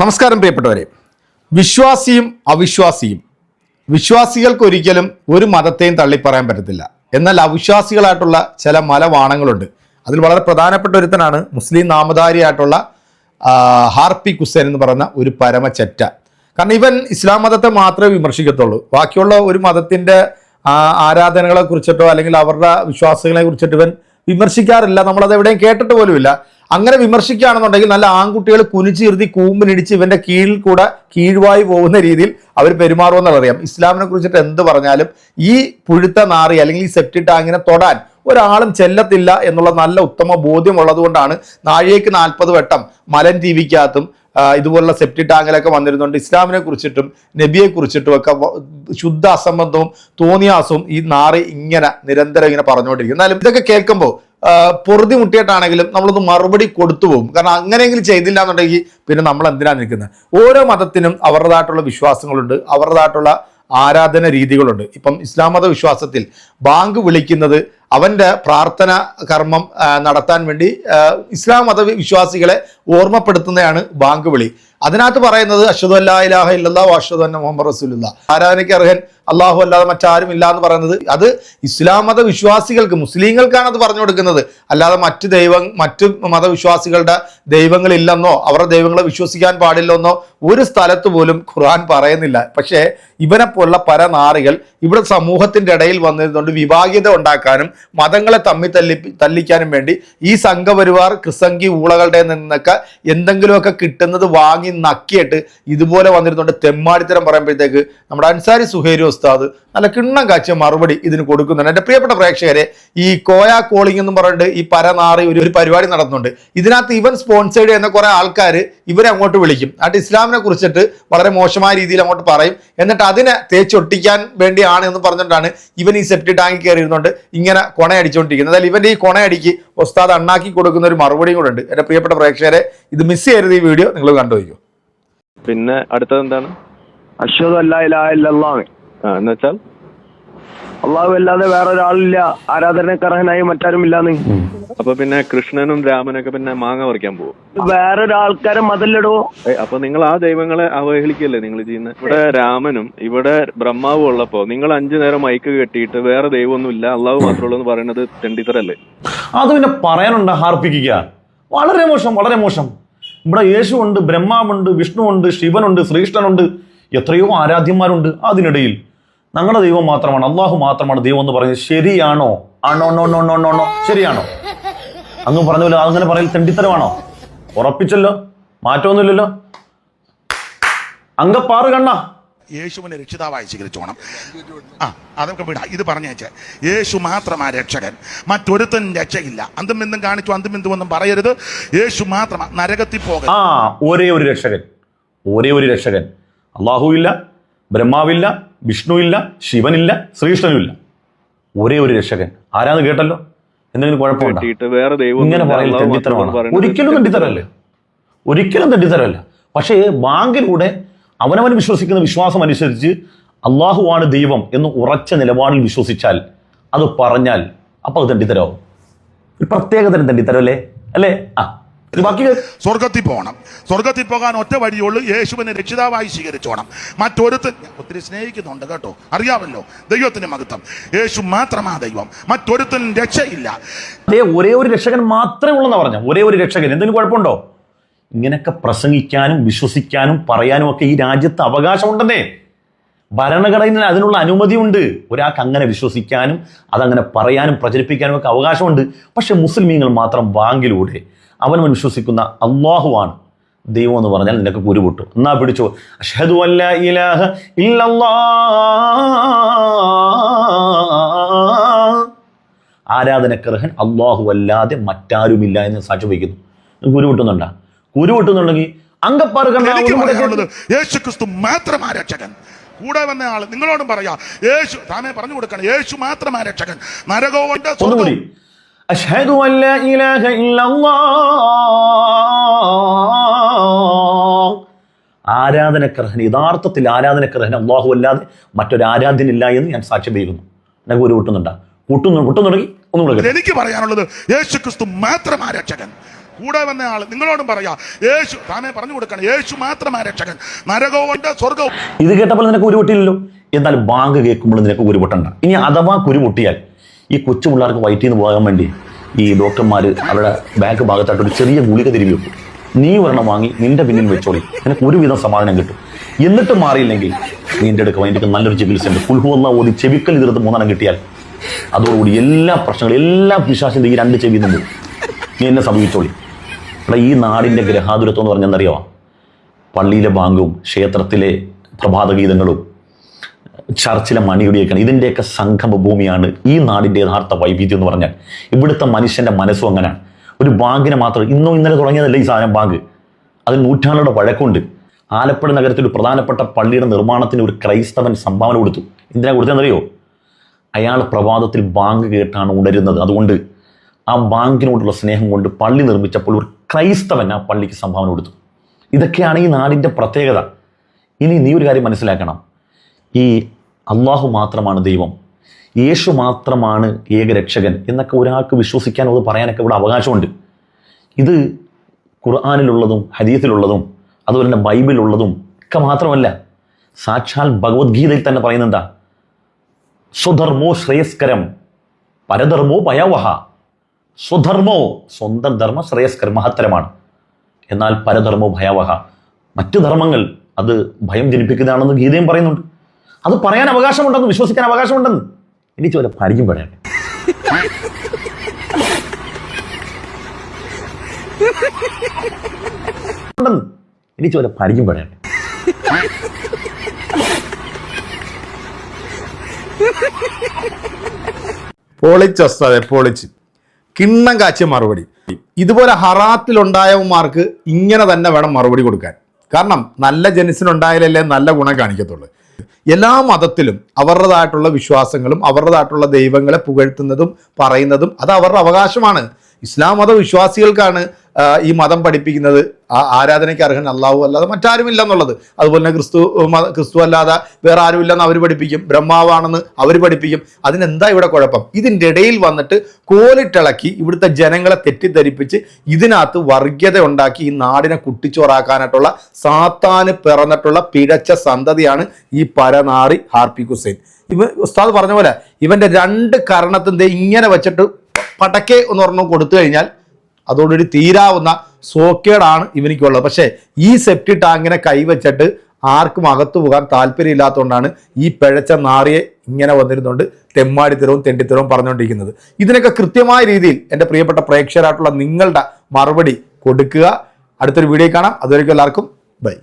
നമസ്കാരം പ്രിയപ്പെട്ടവരെ. വിശ്വാസിയും അവിശ്വാസിയും. വിശ്വാസികൾക്ക് ഒരിക്കലും ഒരു മതത്തെയും തള്ളിപ്പറയാൻ പറ്റത്തില്ല. എന്നാൽ അവിശ്വാസികളായിട്ടുള്ള ചില മലവാണങ്ങളുണ്ട്. അതിൽ വളരെ പ്രധാനപ്പെട്ട ഒരുത്തനാണ് മുസ്ലിം നാമധാരിയായിട്ടുള്ള ഹാർപ്പി കുസേൻ എന്ന് പറയുന്ന ഒരു പരമചെറ്റ. കാരണം ഇവൻ ഇസ്ലാം മതത്തെ മാത്രമേ വിമർശിക്കത്തുള്ളൂ. ബാക്കിയുള്ള ഒരു മതത്തിന്റെ ആരാധനകളെ കുറിച്ചിട്ടോ അല്ലെങ്കിൽ അവരുടെ വിശ്വാസങ്ങളെ കുറിച്ചിട്ട് ഇവൻ വിമർശിക്കാറില്ല. നമ്മളത് എവിടെയും കേട്ടിട്ട് പോലുമില്ല. അങ്ങനെ വിമർശിക്കുകയാണെന്നുണ്ടെങ്കിൽ നല്ല ആൺകുട്ടികൾ കുനിച്ചിരുത്തി കൂമ്പിനിടിച്ച് ഇവന്റെ കീഴിൽ കൂടെ കീഴ്വായി പോകുന്ന രീതിയിൽ അവർ പെരുമാറുമെന്നുള്ള അറിയാം. ഇസ്ലാമിനെ കുറിച്ചിട്ട് എന്ത് പറഞ്ഞാലും ഈ പുഴുത്ത നാറി അല്ലെങ്കിൽ ഈ സെപ്റ്റി ടാങ്കിനെ തൊടാൻ ഒരാളും ചെല്ലത്തില്ല എന്നുള്ള നല്ല ഉത്തമ ബോധ്യമുള്ളത് കൊണ്ടാണ് നാഴികയ്ക്ക് നാൽപ്പത് വട്ടം മലൻ ടി വിക്കകത്തും ഇതുപോലുള്ള സെപ്റ്റി ടാങ്കിലൊക്കെ വന്നിരുന്നുണ്ട് ഇസ്ലാമിനെ കുറിച്ചിട്ടും നബിയെ കുറിച്ചിട്ടും ഒക്കെ ശുദ്ധ അസംബന്ധവും തോന്നിയാസവും ഈ നാറി ഇങ്ങനെ നിരന്തരം ഇങ്ങനെ പറഞ്ഞുകൊണ്ടിരിക്കും എന്നാലും ഇതൊക്കെ കേൾക്കുമ്പോൾ പൊറുതി മുട്ടിയിട്ടാണെങ്കിലും നമ്മളൊന്ന് മറുപടി കൊടുത്തു പോകും. കാരണം അങ്ങനെയെങ്കിലും ചെയ്തില്ല എന്നുണ്ടെങ്കിൽ പിന്നെ നമ്മൾ എന്തിനാണ് നിൽക്കുന്നത് ഓരോ മതത്തിനും അവരുടേതായിട്ടുള്ള വിശ്വാസങ്ങളുണ്ട് അവരുടേതായിട്ടുള്ള ആരാധന രീതികളുണ്ട്. ഇപ്പം ഇസ്ലാം മത വിശ്വാസത്തിൽ ബാങ്ക് വിളിക്കുന്നത് അവന്റെ പ്രാർത്ഥന കർമ്മം നടത്താൻ വേണ്ടി ഇസ്ലാം മത വിശ്വാസികളെ ഓർമ്മപ്പെടുത്തുന്നതാണ് ബാങ്ക് വിളി അതിനകത്ത് പറയുന്നത് അഷദ് അല്ലാ ഇലാഹ ഇല്ലാ അഷ്ഹദു അന്ന മുഹമ്മദ് റസൂലുള്ള. ആരാധനയ്ക്ക് അർഹൻ? അള്ളാഹു അല്ലാതെ മറ്റാരും ഇല്ല എന്ന് പറയുന്നത് അത് ഇസ്ലാം മത വിശ്വാസികൾക്ക് മുസ്ലിങ്ങൾക്കാണ് അത് പറഞ്ഞു കൊടുക്കുന്നത്. അല്ലാതെ മറ്റ് ദൈവം മറ്റ് മതവിശ്വാസികളുടെ ദൈവങ്ങളില്ലെന്നോ അവരുടെ ദൈവങ്ങളെ വിശ്വസിക്കാൻ പാടില്ലെന്നോ ഒരു സ്ഥലത്ത് പോലും ഖുർആൻ പറയുന്നില്ല. പക്ഷേ ഇവനെ പോലുള്ള പല നാറികൾ ഇവിടെ സമൂഹത്തിന്റെ ഇടയിൽ വന്നിരുന്നുകൊണ്ട് വിഭാഗീയത ഉണ്ടാക്കാനും മതങ്ങളെ തമ്മി തല്ലി തല്ലിക്കാനും വേണ്ടി ഈ സംഘപരിവാർ ക്രിസംഗി ഊളകളുടെ നിന്നൊക്കെ എന്തെങ്കിലുമൊക്കെ കിട്ടുന്നത് വാങ്ങി നക്കിയിട്ട് ഇതുപോലെ വന്നിരുന്നുണ്ട് തെമ്മാടിത്തരം പറയുമ്പോഴത്തേക്ക് നമ്മുടെ അൻസാരി സുഹേരി ഉസ്താദ് നല്ല കിണ്ണം കാച്ചിയ മറുപടി ഇതിന് കൊടുക്കുന്നുണ്ട്. എന്റെ പ്രിയപ്പെട്ട പ്രേക്ഷകരെ ഈ കോയ കോളിംഗ് എന്ന് പറഞ്ഞിട്ട് ഈ പരനാറി ഒരു ഒരു പരിപാടി നടത്തുന്നുണ്ട്. ഇതിനകത്ത് ഇവൻ സ്പോൺസേഡ് ചെയ്യുന്ന കുറെ ആൾക്കാർ ഇവരെ അങ്ങോട്ട് വിളിക്കും. എന്നിട്ട് ഇസ്ലാമിനെ കുറിച്ചിട്ട് വളരെ മോശമായ രീതിയിൽ അങ്ങോട്ട് പറയും. എന്നിട്ട് അതിനെ തേച്ചൊട്ടിക്കാൻ വേണ്ടിയാണ് എന്ന് പറഞ്ഞിട്ടാണ് ഇവൻ ഈ സെപ്റ്റി ടാങ്കിൽ കയറിയിരുന്നുകൊണ്ട് ഇങ്ങനെ കൊണയടിച്ചുകൊണ്ടിരിക്കുന്നത് അതായത് ഇവന്റെ ഈ കൊണയടിക്ക് ഉസ്താദ് അണ്ണാക്കി കൊടുക്കുന്ന ഒരു മറുപടിയും കൂടെ ഉണ്ട്. എന്റെ പ്രിയപ്പെട്ട പ്രേക്ഷകരെ ഇത് മിസ് ചെയ്യരുത് ഈ വീഡിയോ നിങ്ങൾ കണ്ടുപോയിക്കോ പിന്നെ അടുത്തത് എന്താണ്? അഷ്ഹദു അല്ലാ ഇലാഹ ആ എന്ന് വെച്ചാൽ? അള്ളാഹു അല്ലാതെ വേറെ ഒരാളില്ല ആരാധനക്കർഹനായി മറ്റാരും ഇല്ലാന്ന് അപ്പൊ പിന്നെ കൃഷ്ണനും രാമനൊക്കെ പിന്നെ മാങ്ങ പറിക്കാൻ പോകും വേറൊരാൾക്കാരെ മതല്ലടോ. അപ്പൊ നിങ്ങൾ ആ ദൈവങ്ങളെ അവഹേളിക്കല്ലേ നിങ്ങൾ ചെയ്യുന്ന? ഇവിടെ രാമനും ഇവിടെ ബ്രഹ്മാവും ഉള്ളപ്പോ നിങ്ങൾ അഞ്ചു നേരം മൈക്ക് കെട്ടിയിട്ട് വേറെ ദൈവമൊന്നും ഇല്ല അള്ളാഹു മാത്രമുള്ളൂ എന്ന് പറയുന്നത് തെണ്ടിത്തരല്ലേ? അത് പിന്നെ പറയാനുണ്ട് ഹാർപ്പിക്കുക. വളരെ മോശം വളരെ മോശം. ഇവിടെ യേശുണ്ട് ബ്രഹ്മാവുണ്ട് വിഷ്ണുവുണ്ട് ശിവനുണ്ട് ശ്രീകൃഷ്ണനുണ്ട് എത്രയോ ആരാധ്യന്മാരുണ്ട് അതിനിടയിൽ. ഞങ്ങളുടെ ദൈവം മാത്രമാണ് അള്ളാഹു മാത്രമാണ് ദൈവം എന്ന് പറയുന്നത്. ശരിയാണോ? ആണോ no no no no no ശരിയാണോ? അങ്ങ് പറഞ്ഞ പോലെ അങ്ങനെ പറയൽ തെണ്ടിത്തരമാണോ? ഉറപ്പിച്ചല്ലോ? മാറ്റമൊന്നുമില്ലല്ലോ? അങ്കപ്പാറ് കണ്ണ. യേശുവിനെ രക്ഷിതാവായി സ്വീകരിച്ചോണം. ആ അതൊക്കെ വിടാം. ഇത് പറഞ്ഞേച്ച്. യേശു മാത്രമാ രക്ഷകൻ. മറ്റൊരുത്തൻ രക്ഷയില്ല. അന്തും ബിന്ദും കാണിച്ചു അന്തും ബിന്ദും ഒന്നും പറയരുത്. യേശു മാത്രമാ നരകത്തിൽ പോകരുത്. ആ ഒരേ ഒരു രക്ഷകൻ. ഒരേ ഒരു രക്ഷകൻ. അള്ളാഹു ഇല്ല ബ്രഹ്മാവില്ല വിഷ്ണുവില്ല ശിവനില്ല ശ്രീകൃഷ്ണനുമില്ല ഒരേ ഒരു രക്ഷകൻ. ആരാന്ന് കേട്ടല്ലോ? എന്തെങ്കിലും കുഴപ്പമുണ്ടോ? കെട്ടിയിട്ട് വേറെ ദൈവം ഇങ്ങനെ പറയുന്നത് ഒരിക്കലും തെണ്ടിത്തരല്ലേ ഒരിക്കലും തെണ്ടിത്തരല്ല പക്ഷേ ബാങ്കിലൂടെ അവനവൻ വിശ്വസിക്കുന്ന വിശ്വാസം അനുസരിച്ച് അള്ളാഹുവാണ് ദൈവം എന്ന് ഉറച്ച നിലപാടിൽ വിശ്വസിച്ചാൽ അത് പറഞ്ഞാൽ അപ്പോൾ അത് തണ്ടിത്തരാവും ഒരു പ്രത്യേക തരം തെണ്ടിത്തരം അല്ലേ? അല്ലേ ആ ബാക്കി. സ്വർഗത്തിൽ പോകണം. സ്വർഗത്തിൽ പോകാൻ ഒറ്റ വഴിയുള്ളൂ യേശുവിനെ രക്ഷിതാവായി സ്വീകരിച്ചോണം മറ്റൊരുത്ത് ഒത്തിരി സ്നേഹിക്കുന്നുണ്ട് കേട്ടോ. അറിയാമല്ലോ ദൈവത്തിന്റെ മഹത്വം. യേശു മാത്രമാ ദൈവം. മറ്റൊരുത്തിനും രക്ഷയില്ല. അതേ ഒരേ ഒരു രക്ഷകൻ മാത്രമേ ഉള്ളൂ ഉള്ളെന്നാ പറഞ്ഞ. ഒരേ ഒരു രക്ഷകൻ. എന്തെങ്കിലും കുഴപ്പമുണ്ടോ? ഇങ്ങനെയൊക്കെ പ്രസംഗിക്കാനും വിശ്വസിക്കാനും പറയാനും ഒക്കെ ഈ രാജ്യത്ത് അവകാശമുണ്ടെന്നേ. ഭരണഘടനയിൽ അതിനുള്ള അനുമതിയുണ്ട്. ഒരാൾക്ക് അങ്ങനെ വിശ്വസിക്കാനും അതങ്ങനെ പറയാനും പ്രചരിപ്പിക്കാനും ഒക്കെ അവകാശമുണ്ട്. പക്ഷെ മുസ്ലിമീങ്ങൾ മാത്രം ബാങ്കിലൂടെ അവൻ വിശ്വസിക്കുന്ന അള്ളാഹുവാണ് ദൈവം എന്ന് പറഞ്ഞാൽ നിനക്ക് കുരുപൊട്ടു എന്നാ പിടിച്ചോ? അഷ്ഹദു അല്ല ഇലാഹ ഇല്ലല്ലാഹ് ആരാധനക്കർഹൻ അള്ളാഹു അല്ലാതെ മറ്റാരുമില്ല എന്ന് സാക്ഷി വയ്ക്കുന്നു കുരു കുരു കിട്ടുന്നുണ്ടെങ്കിൽ അങ്കപ്പാറ് കണ്ട യേശു ക്രിസ്തു മാത്രമാ രക്ഷകൻ. കൂടെ വന്ന ആൾ നിങ്ങളോടും പറയാ. യേശു താമേ പറഞ്ഞു കൊടുക്കണം. യേശു മാത്രമാ രക്ഷകൻ. നരകോവന്റെ ഒന്നുകൂടി. അഷ്ഹദു അല്ല ഇലാഹ ഇല്ലല്ലാഹ്. ആരാധനക്കർഹൻ യഥാർത്ഥത്തിൽ ആരാധനക്കർഹൻ അള്ളാഹു അല്ലാതെ മറ്റൊരു ആരാധ്യനില്ല എന്ന് ഞാൻ സാക്ഷ്യം ചെയ്യുന്നു എന്നെ ഗുരു കൂട്ടുന്നുണ്ടാ കൂട്ടുന്നു കൂട്ടുന്നുണ്ടെങ്കിൽ ഒന്നുകൂടെ. എനിക്ക് പറയാനുള്ളത് യേശു ക്രിസ്തു മാത്രം രക്ഷകൻ. കൂടെ വന്ന ആൾ നിങ്ങളോടും പറയാ യേശു താനെ പറഞ്ഞു കൊടുക്കണം യേശു മാത്രമാ രക്ഷകൻ നരകവും സ്വർഗവും. ഇത് കേട്ടപ്പോൾ നിനക്ക് ഉരുപൊട്ടിയില്ലല്ലോ എന്നാൽ ബാങ്ക് കേൾക്കുമ്പോൾ നിനക്ക് ഉരുപൊട്ടണ്ട ഇനി അഥവാ കുരുപൊട്ടിയാൽ ഈ കൊച്ചു പിള്ളേർക്ക് വയറ്റിൽ നിന്ന് പോകാൻ വേണ്ടി ഈ ഡോക്ടർമാർ അവരുടെ ബാങ്ക് ഭാഗത്തായിട്ട് ഒരു ചെറിയ ഗുളിക തിരുവി വെക്കും. നീ ഒരെണ്ണം വാങ്ങി നിന്റെ പിന്നിൽ വെച്ചോളി. നിനക്ക് ഒരുവിധം സമാധാനം കിട്ടും. എന്നിട്ട് മാറിയില്ലെങ്കിൽ നിന്റെ അടുക്ക അതിന്റെ നല്ലൊരു ചികിത്സയുണ്ട് കുൽഹുവന്ന ഓടി ചെവിക്കൽ തീർത്ത് മൂന്നെണ്ണം കിട്ടിയാൽ അതോടുകൂടി എല്ലാ പ്രശ്നങ്ങളും എല്ലാ വിശ്വാസത്തിന്റെ ഈ രണ്ട് ചെവിയിൽ നിന്നും നീ എന്നെ സമീപിച്ചോളി. എടാ ഈ നാടിന്റെ ഗ്രഹാതുരത്വം എന്ന് പറഞ്ഞെന്നറിയോ പള്ളിയിലെ ബാങ്കും ക്ഷേത്രത്തിലെ പ്രഭാതഗീതങ്ങളും ചർച്ചിലെ മണിയുടെയൊക്കെയാണ് ഇതിന്റെയൊക്കെ സംഗമ ഭൂമിയാണ് ഈ നാടിന്റെ യഥാർത്ഥ വൈവിധ്യം എന്ന് പറഞ്ഞാൽ. ഇവിടുത്തെ മനുഷ്യന്റെ മനസ്സും അങ്ങനെയാണ്. ഒരു ബാങ്കിനെ മാത്രം ഇന്നും ഇന്നലെ തുടങ്ങിയതല്ല ഈ സാധനം ബാങ്ക്? അതിന് നൂറ്റാണ്ടുകളുടെ വഴക്കുണ്ട്. ആലപ്പുഴ നഗരത്തിൽ ഒരു പ്രധാനപ്പെട്ട പള്ളിയുടെ നിർമ്മാണത്തിന് ഒരു ക്രൈസ്തവൻ സംഭാവന കൊടുത്തു. എന്തിനാ കൊടുത്തതെന്നറിയോ? അയാൾ പ്രഭാതത്തിൽ ബാങ്ക് കേട്ടാണ് ഉണരുന്നത്. അതുകൊണ്ട് ആ ബാങ്കിനോടുള്ള സ്നേഹം കൊണ്ട് പള്ളി നിർമ്മിച്ചപ്പോൾ ഒരു ക്രൈസ്തവൻ ആ പള്ളിക്ക് സംഭാവന കൊടുത്തു. ഇതൊക്കെയാണ് ഈ നാടിന്റെ പ്രത്യേകത. ഇനി നീ ഒരു കാര്യം മനസ്സിലാക്കണം. ഈ അള്ളാഹു മാത്രമാണ് ദൈവം. യേശു മാത്രമാണ് ഏകരക്ഷകൻ എന്നൊക്കെ ഒരാൾക്ക് വിശ്വസിക്കാനോ അത് പറയാനൊക്കെ ഇവിടെ അവകാശമുണ്ട്. ഇത് ഖുർആാനിലുള്ളതും ഹരീത്തിലുള്ളതും അതുപോലെ തന്നെ ബൈബിളുള്ളതും ഒക്കെ മാത്രമല്ല സാക്ഷാൽ ഭഗവത്ഗീതയിൽ തന്നെ പറയുന്നെന്താ സ്വധർമ്മോ ശ്രേയസ്കരം പരധർമ്മോ ഭയാവഹ സ്വധർമ്മോ സ്വന്തം ധർമ്മ ശ്രേയസ്കർ മഹത്തരമാണ്. എന്നാൽ പരധർമ്മോ ഭയാവഹ. മറ്റു ധർമ്മങ്ങൾ അത് ഭയം ജനിപ്പിക്കുന്നതാണെന്ന് ഗീതയും പറയുന്നുണ്ട്. അത് പറയാൻ അവകാശമുണ്ടെന്ന് വിശ്വസിക്കാൻ അവകാശമുണ്ടെന്ന്. എനിക്ക് വല്ല പരിചയം പറയട്ടെ ഉണ്ടെന്ന്. എനിക്ക് വല്ല പരിചയം ഉസ്താദെ പൊളിച്ച്. കിണ്ണം കാച്ചിയ മറുപടി. ഇതുപോലെ ഹറാത്തിലുണ്ടായവന്മാർക്ക് ഇങ്ങനെ തന്നെ വേണം മറുപടി കൊടുക്കാൻ. കാരണം നല്ല ജനസിനുണ്ടായാലല്ലേ നല്ല ഗുണം കാണിക്കത്തുള്ളൂ. എല്ലാ മതത്തിലും അവരുടേതായിട്ടുള്ള വിശ്വാസങ്ങളും അവരുടേതായിട്ടുള്ള ദൈവങ്ങളെ പുകഴ്ത്തുന്നതും പറയുന്നതും അത് അവരുടെ അവകാശമാണ്. ഇസ്ലാം മത വിശ്വാസികൾക്കാണ് ഈ മതം പഠിപ്പിക്കുന്നത് ആ ആരാധനയ്ക്ക് അർഹൻ അള്ളാഹു അല്ലാതെ മറ്റാരുമില്ല എന്നുള്ളത് അതുപോലെ തന്നെ ക്രിസ്തു ക്രിസ്തു അല്ലാതെ വേറെ ആരുമില്ലെന്ന് അവർ പഠിപ്പിക്കും. ബ്രഹ്മാവാണെന്ന് അവർ പഠിപ്പിക്കും. അതിനെന്താ ഇവിടെ കുഴപ്പം? ഇതിന്റെ ഇടയിൽ വന്നിട്ട് കോലിട്ടിളക്കി ഇവിടുത്തെ ജനങ്ങളെ തെറ്റിദ്ധരിപ്പിച്ച് ഇതിനകത്ത് വർഗീയത ഉണ്ടാക്കി ഈ നാടിനെ കുട്ടിച്ചോറാക്കാനായിട്ടുള്ള സാത്താന് പിറന്നിട്ടുള്ള പിഴച്ച സന്തതിയാണ് ഈ പരനാറി ഹാർപ്പിക് ഹുസൈൻ. ഇവ ഉസ്താദ് പറഞ്ഞ പോലെ ഇവന്റെ രണ്ട് കരണത്തിന്റെ ഇങ്ങനെ വെച്ചിട്ട് പടക്കേ എന്ന് പറഞ്ഞു കൊടുത്തു കഴിഞ്ഞാൽ അതോടുകൂടി തീരാവുന്ന സോക്കേടാണ് ഇവനിക്കുള്ളത്. പക്ഷേ ഈ സെപ്റ്റി ടാങ്കിനെ കൈവച്ചിട്ട് ആർക്കും അകത്തു പോകാൻ താല്പര്യമില്ലാത്തതുകൊണ്ടാണ് ഈ പിഴച്ച നാറിയെ ഇങ്ങനെ വന്നിരുന്നുകൊണ്ട് തെമ്മാടിത്തരവും തെണ്ടിത്തരവും പറഞ്ഞുകൊണ്ടിരിക്കുന്നത്. ഇതിനൊക്കെ കൃത്യമായ രീതിയിൽ എന്റെ പ്രിയപ്പെട്ട പ്രേക്ഷകരായിട്ടുള്ള നിങ്ങളുടെ മറുപടി കൊടുക്കുക. അടുത്തൊരു വീഡിയോ കാണാം. അതുവരെയ്ക്കും എല്ലാവർക്കും ബൈ.